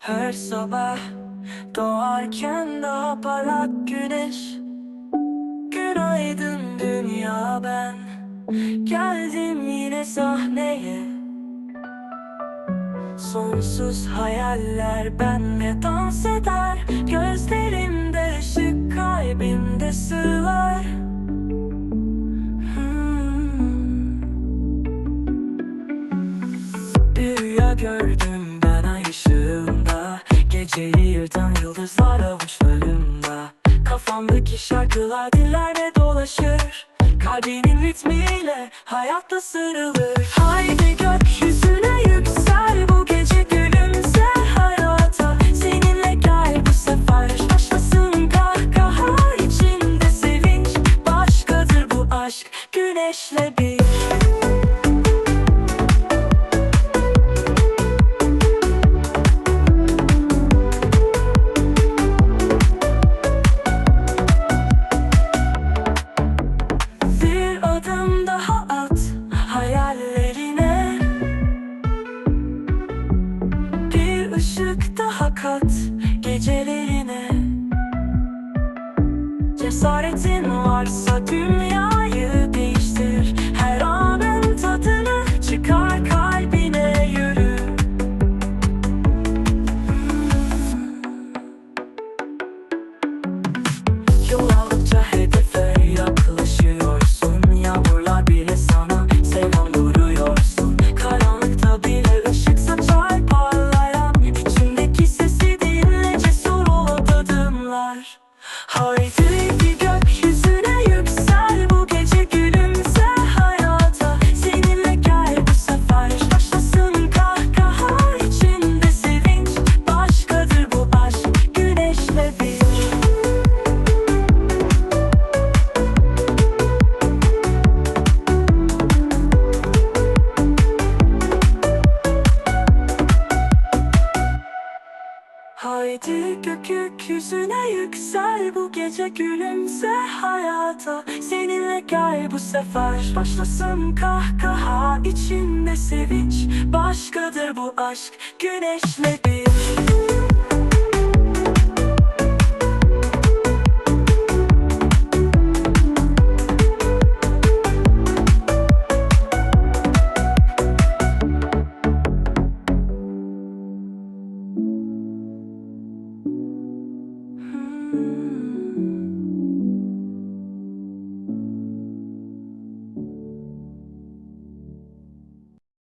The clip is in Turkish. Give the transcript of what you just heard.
Her sabah doğarken daha parlak güneş? Günaydın dünya ben. Geldim yine sahneye. Sonsuz hayaller benle dans eder. Gözlerimde ışık kalbimde sığlar Hmm. Rüya gördüm Geceyi yırtan yıldızlar avuçlarımda Kafamdaki şarkılar dillerle dolaşır. Kalbinin ritmiyle hayatta sarılır. Haydi gökyüzüne yüksel kat gecelerine. Cesaretin Haydi gökyüzüne yüksel bu gece gülümse hayata. Seninle gel bu sefer. Başlasın kahkaha içinde sevinç. Başkadır bu aşk güneşle bir